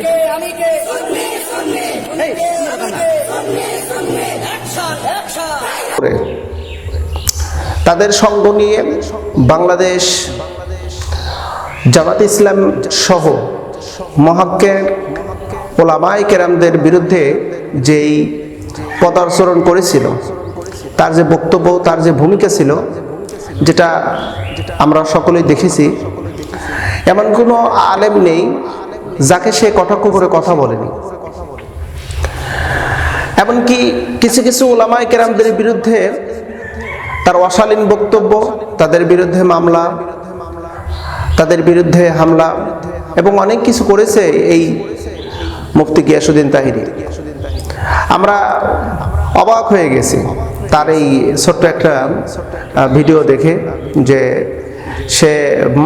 কে আমি কে? তাদের সঙ্গ নিয়ে বাংলাদেশ জামাত ইসলাম সহ মহাক্কের ওলামাই কেরামদের বিরুদ্ধে যেই পদাচরণ করেছিল তার যে বক্তব্য তার যে ভূমিকা ছিল যেটা আমরা সকলেই দেখেছি এমন কোনো আলেম নেই যাকে সে কটাক্ষ করে কথা বলেনি। এমনকি কিছু কিছু ওলামাই কেরামদের বিরুদ্ধে তার অশালীন বক্তব্য, তাদের বিরুদ্ধে মামলা, তাদের বিরুদ্ধে হামলা এবং অনেক কিছু করেছে এই মুফতি গিয়াসুদ্দিন তাহিরি। আমরা অবাক হয়ে গেছি তার এই ছোট্ট একটা ভিডিও দেখে যে সে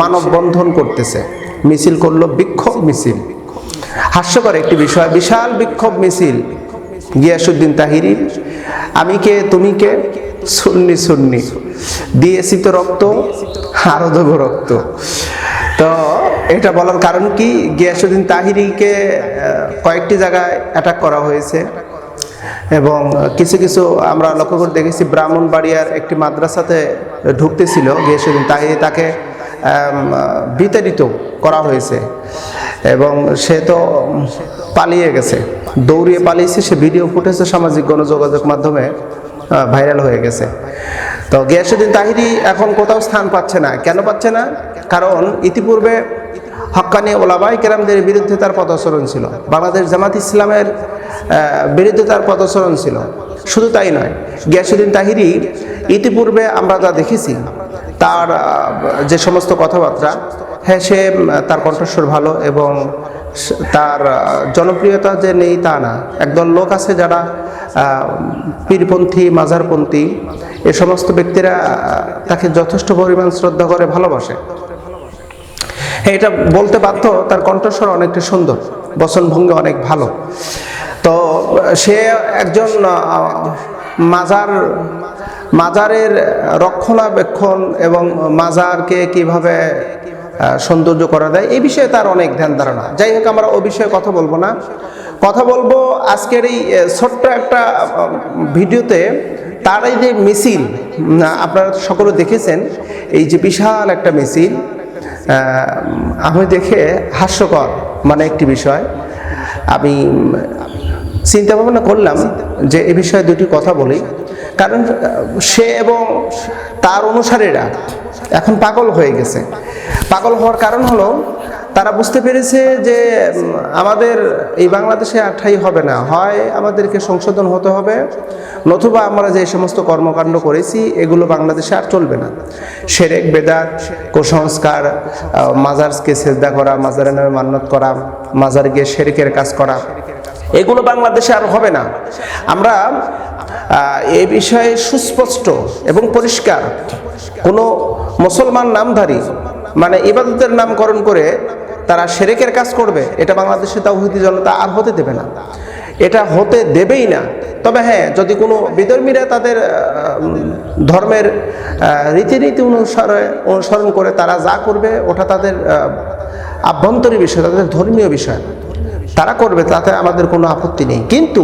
মানববন্ধন করতেছে, মিছিল করল বিক্ষোভ মিছিল। হাস্যকর একটি বিষয়, বিশাল বিক্ষোভ মিছিল। গিয়াসুদ্দিন তাহিরি, আমি কে, তুমি কে? সুন্নি সুন্নি। দিয়েছি তো রক্ত আরও দেবো রক্ত। তো এটা বলার কারণ কি? গিয়াসুদ্দিন তাহিরিকে কয়েকটি জায়গায় অ্যাটাক করা হয়েছে। এবং কিছু কিছু আমরা লক্ষ্য করে দেখেছি, ব্রাহ্মণবাড়িয়ার একটি মাদ্রাসাতে ঢুকতেছিল গিয়াসুদ্দিন তাহিরি। তাকে বিতাড়িত করা হয়েছে। এবং সে তো পালিয়ে গেছে। দৌড়িয়ে পালিয়েছে, সে ভিডিও ফুটেছে সামাজিক গণযোগাযোগ মাধ্যমে ভাইরাল হয়ে গেছে। তো গিয়াসুদ্দিন তাহিরি এখন কোথাও স্থান পাচ্ছে না। কেন পাচ্ছে না? কারণ ইতিপূর্বে হক্কানি ওলাবাই কেরামদের বিরুদ্ধে তার পদচরণ ছিল। বাংলাদেশ জামাত ইসলামের বিরুদ্ধে তার পদচরণ ছিল। শুধু তাই নয়, গিয়াসুদ্দিন তাহিরি ইতিপূর্বে আমরা যা দেখেছি, তার যে সমস্ত কথাবার্তা হ্যাঁ সে তার কণ্ঠস্বর ভালো এবং তার জনপ্রিয়তা যে নেই তা না। একদল লোক আছে যারা পীরপন্থী, মাজারপন্থী, এ সমস্ত ব্যক্তিরা তাকে যথেষ্ট পরিমাণ শ্রদ্ধা করে, ভালোবাসে। হ্যাঁ এটা বলতে বাধ্য, তার কণ্ঠস্বর অনেকটা সুন্দর, বচনভঙ্গি অনেক ভালো। তো, সে একজন মাজার, মাজারের রক্ষণাবেক্ষণ এবং মাজারকে কীভাবে সৌন্দর্য করা যায়। এই বিষয়ে তার অনেক ধ্যান ধারণা। যাই হোক, আমরা ও বিষয়ে কথা বলব না। কথা বলব আজকের এই ছোট্ট একটা ভিডিওতে তার এই যে মিছিল আপনারা সকলে দেখেছেন, এই যে বিশাল একটা মিছিল আমি দেখে হাস্যকর মানে একটি বিষয়। আমি চিন্তা ভাবনা করলাম যে এ বিষয়ে দুটি কথা বলি। কারণ সে এবং তার অনুসারীরা এখন পাগল হয়ে গেছে। পাগল হওয়ার কারণ হলো, তারা বুঝতে পেরেছে যে আমাদের এই বাংলাদেশে আর ঠাই হবে না। হয় আমাদেরকে সংশোধন হতে হবে, নতুবা আমরা যে সমস্ত কর্মকাণ্ড করেছি, এগুলো বাংলাদেশে আর চলবে না। সেরেক বেদাত কুসংস্কার মাজারকে সেজদা করা মাজারের নামে মান্যত করা মাজার গিয়ে শেরিকের কাজ করা এগুলো বাংলাদেশে আর হবে না। আমরা এই বিষয়ে সুস্পষ্ট এবং পরিষ্কার কোনো মুসলমান নামধারী মানে ইবাদতের নামকরণ করে তারা সেরেকের কাজ করবে, এটা বাংলাদেশে তা তাওহিদি জনতা আর হতে দেবে না। এটা হতে দেবেই না। তবে হ্যাঁ যদি কোনো বিধর্মীরা তাদের ধর্মের রীতিনীতি অনুসারে, অনুসরণ করে তারা যা করবে, ওটা তাদের আভ্যন্তরীণ বিষয়, তাদের ধর্মীয় বিষয়। তারা করবে, তাতে আমাদের কোনো আপত্তি নেই। কিন্তু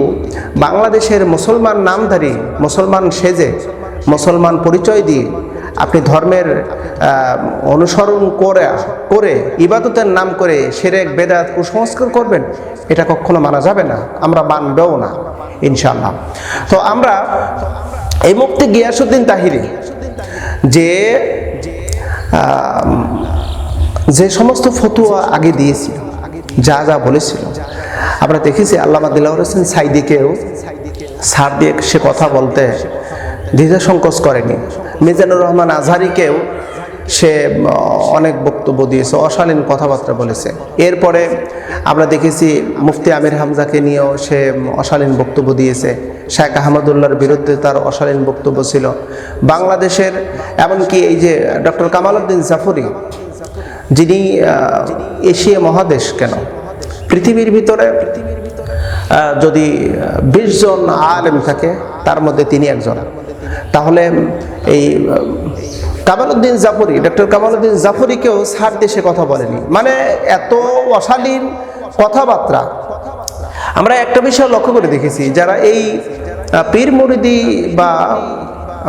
বাংলাদেশের মুসলমান নামধারী, মুসলমান সেজে, মুসলমান পরিচয় দিয়ে আপনি ধর্মের অনুসরণ করে করে ইবাদতের নাম করে সেরেক, বেদাত কুসংস্কার করবেন, এটা কখনো মানা যাবে না। আমরা মানবেও না ইনশাল্লাহ তো আমরা এই মুক্তি গিয়াসুদ্দিন তাহিরি যে যে সমস্ত ফতুয়া আগে দিয়েছিল যা যা বলেছিল। আমরা দেখেছি আল্লামা দিলাউর হোসেন সাইদিকেও সার দিয়ে সে কথা বলতে দ্বিধা সংকোচ করেনি। মিজানুর রহমান আজহারিকেও সে অনেক বক্তব্য দিয়েছে, অশালীন কথাবার্তা বলেছে। এরপরে আমরা দেখেছি মুফতি আমির হামজাকে নিয়েও সে অশালীন বক্তব্য দিয়েছে। শেখ আহমদুল্লার বিরুদ্ধে তার অশালীন বক্তব্য ছিল। বাংলাদেশের, এমনকি এই যে ডক্টর কামাল উদ্দিন জাফরি যিনি এশিয়া মহাদেশ কেন? পৃথিবীর ভিতরে যদি বিশ জন আলেম থাকে তার মধ্যে তিনি একজন। তাহলে এই আহ, কামালউদ্দিন জাফরি ডক্টর কামালউদ্দিন জাফরিকেও ছাড় দেশে কথা বলেনি। মানে এত অশালীন কথাবার্তা। আমরা একটা বিষয় লক্ষ্য করে দেখেছি যারা এই পীর মুরিদি বা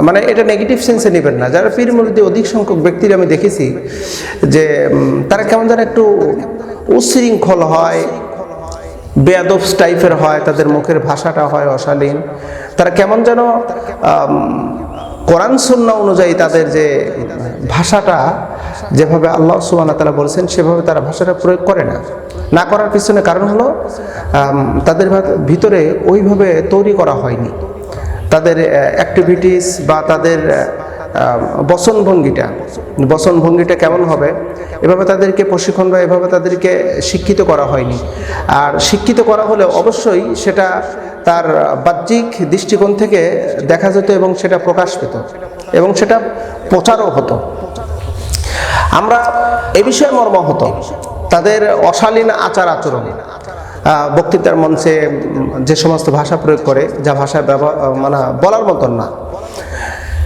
মানে এটা নেগেটিভ সেন্সে নেবেন না। যারা পীর মুরিদি অধিক সংখ্যক ব্যক্তির আমি দেখেছি যে তারা কেমন যেন একটু উশৃঙ্খল হয়, বেয়াদব টাইপের হয়, তাদের মুখের ভাষাটা হয় অশালীন। তারা কেমন যেন কোরআন সুন্না অনুযায়ী তাদের যে ভাষাটা, যেভাবে আল্লাহ সুবানা তারা বলছেন, সেভাবে তারা ভাষাটা প্রয়োগ করে না। না করার পিছনে কারণ হলো তাদের ভিতরে ওইভাবে তৈরি করা হয়নি। তাদের অ্যাক্টিভিটিস বা তাদের আহ, বচনভঙ্গিটা বচনভঙ্গিটা কেমন হবে? এভাবে তাদেরকে প্রশিক্ষণ বা এভাবে তাদেরকে শিক্ষিত করা হয়নি। আর শিক্ষিত করা হলে অবশ্যই সেটা তার বাহ্যিক দৃষ্টিকোণ থেকে দেখা যেত এবং সেটা প্রকাশ পেত এবং সেটা প্রচারও হতো। আমরা এ বিষয়ে মর্মাহত। তাদের অশালীন আচার আচরণ বক্তৃতার মঞ্চে যে সমস্ত ভাষা প্রয়োগ করে, যা ভাষা ব্যবহার মানে বলার মতন না।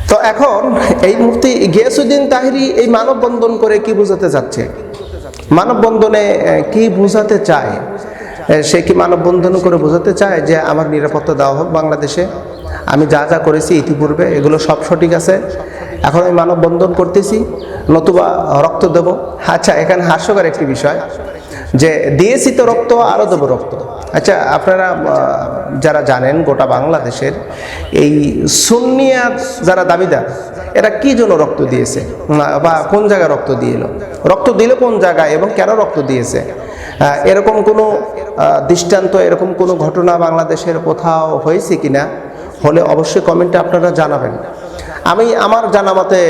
তো এখন এই মুফতি গিয়াসুদ্দিন তাহিরি এই মানববন্ধন করে কি বোঝাতে যাচ্ছে মানববন্ধনে কি বোঝাতে চায়? সে কি মানববন্ধন করে বোঝাতে চায় যে আমার নিরাপত্তা দেওয়া হোক বাংলাদেশে? আমি যা যা করেছি ইতিপূর্বে, এগুলো সব সঠিক আছে। এখন আমি মানববন্ধন করতেছি, নতুবা রক্ত দেব। আচ্ছা এখানে হাস্যকর একটি বিষয়। যে দিয়েছি তো রক্ত আরও দেবো রক্ত। আচ্ছা আপনারা যারা জানেন গোটা বাংলাদেশের, এই সুন্নিয়া যারা দাবিদার, এরা কি জন্য রক্ত দিয়েছে? বা কোন জায়গায় রক্ত দিয়েল? রক্ত দিল কোন জায়গায় এবং কেন রক্ত দিয়েছে? এরকম কোনো দৃষ্টান্ত, এরকম কোনো ঘটনা বাংলাদেশের কোথাও হয়েছে কিনা? হলে অবশ্যই কমেন্টে আপনারা জানাবেন। আমি আমার জানা মতে,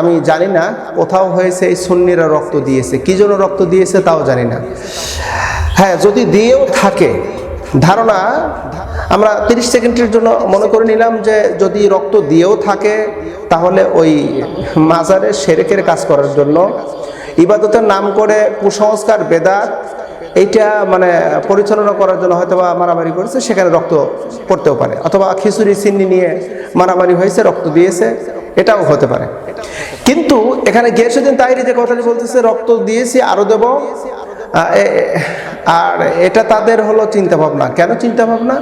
আমি জানি না কোথাও হয়েছে এই সুন্নিরা রক্ত দিয়েছে। কি জন্য রক্ত দিয়েছে তাও জানি না। হ্যাঁ যদি দিয়েও থাকে, ধারণা, আমরা তিরিশ সেকেন্ডের জন্য মনে করে নিলাম যে যদি রক্ত দিয়েও থাকে, তাহলে ওই মাজারে সেরেকের কাজ করার জন্য, ইবাদতের নাম করে কুসংস্কার, বেদাত এইটা মানে পরিচালনা করার জন্য হয়তো বা মারামারি করেছে, সেখানে রক্ত পড়তেও পারে। অথবা খিচুড়ি চিন্নি নিয়ে মারামারি হয়েছে, রক্ত দিয়েছে, এটাও হতে পারে। কিন্তু এখানে গিয়েছেদিন তাইরি যে কথাটি বলতেছে, রক্ত দিয়েছি আরও দেব। আর এটা তাদের হলো চিন্তা ভাবনা কেন চিন্তা ভাবনা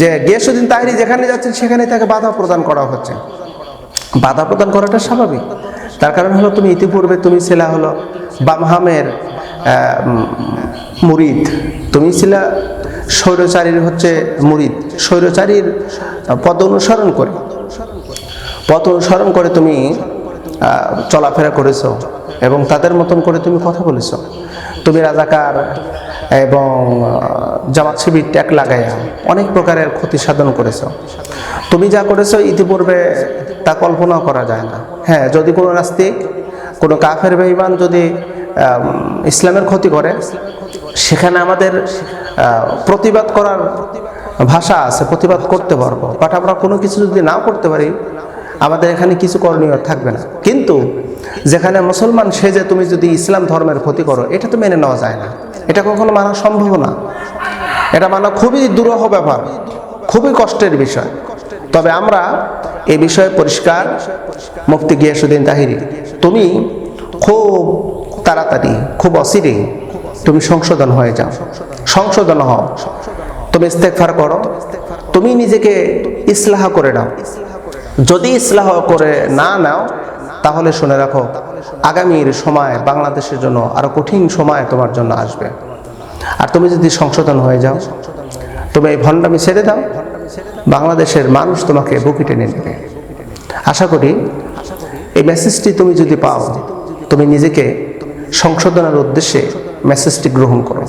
যে গিয়েসুদ্দিন তাহিরি যেখানে যাচ্ছেন সেখানে তাকে বাধা প্রদান করা হচ্ছে। বাধা প্রদান করাটা স্বাভাবিক। তার কারণ হলো, তুমি ইতিপূর্বে তুমি ছিলা হলো বামহামের মুরিদ। তুমি ছিলা স্বৈরচারীর হচ্ছে মুরিদ। স্বৈরচারীর পদ অনুসরণ করে। পথ অনুসরণ করে তুমি চলাফেরা করেছ এবং তাদের মতন করে তুমি কথা বলেছ। তুমি রাজাকার এবং জামাত শিবির ট্যাগ লাগাইয়া অনেক প্রকারের ক্ষতি সাধন করেছ। তুমি যা করেছ ইতিপূর্বে তা কল্পনাও করা যায় না। হ্যাঁ যদি কোনো নাস্তিক, কোনো কাফের বেঈমান যদি ইসলামের ক্ষতি করে। সেখানে আমাদের প্রতিবাদ করার ভাষা আছে, প্রতিবাদ করতে পারব। বাট আমরা কোনো কিছু যদি না করতে পারি, আমাদের এখানে কিছু করণীয় থাকবে না। কিন্তু যেখানে মুসলমান সেজে তুমি যদি ইসলাম ধর্মের ক্ষতি করো, এটা তো মেনে নেওয়া যায় না। এটা কখনো মানা সম্ভব না। এটা মানা খুবই দুরূহ ব্যাপার, খুবই কষ্টের বিষয়। তবে আমরা এ বিষয়ে পরিষ্কার মুফতি গিয়াসুদ্দিন তাহিরি। তুমি খুব তাড়াতাড়ি, খুব অচিরেই তুমি সংশোধন হয়ে যাও। সংশোধন হও। তুমি ইস্তেকফার করো। তুমি নিজেকে ইসলাহ করে নাও। যদি ইসলাহ করে না নাও, তাহলে শুনে রাখো, আগামীর সময় বাংলাদেশের জন্য আরও কঠিন সময় তোমার জন্য আসবে। আর তুমি যদি সংশোধন হয়ে যাও, তুমি এই ভণ্ডামি ছেড়ে দাও। বাংলাদেশের মানুষ তোমাকে বুকি টেনে নেবে। আশা করি, এই মেসেজটি তুমি যদি পাও, তুমি নিজেকে সংশোধনের উদ্দেশ্যে মেসেজটি গ্রহণ করো।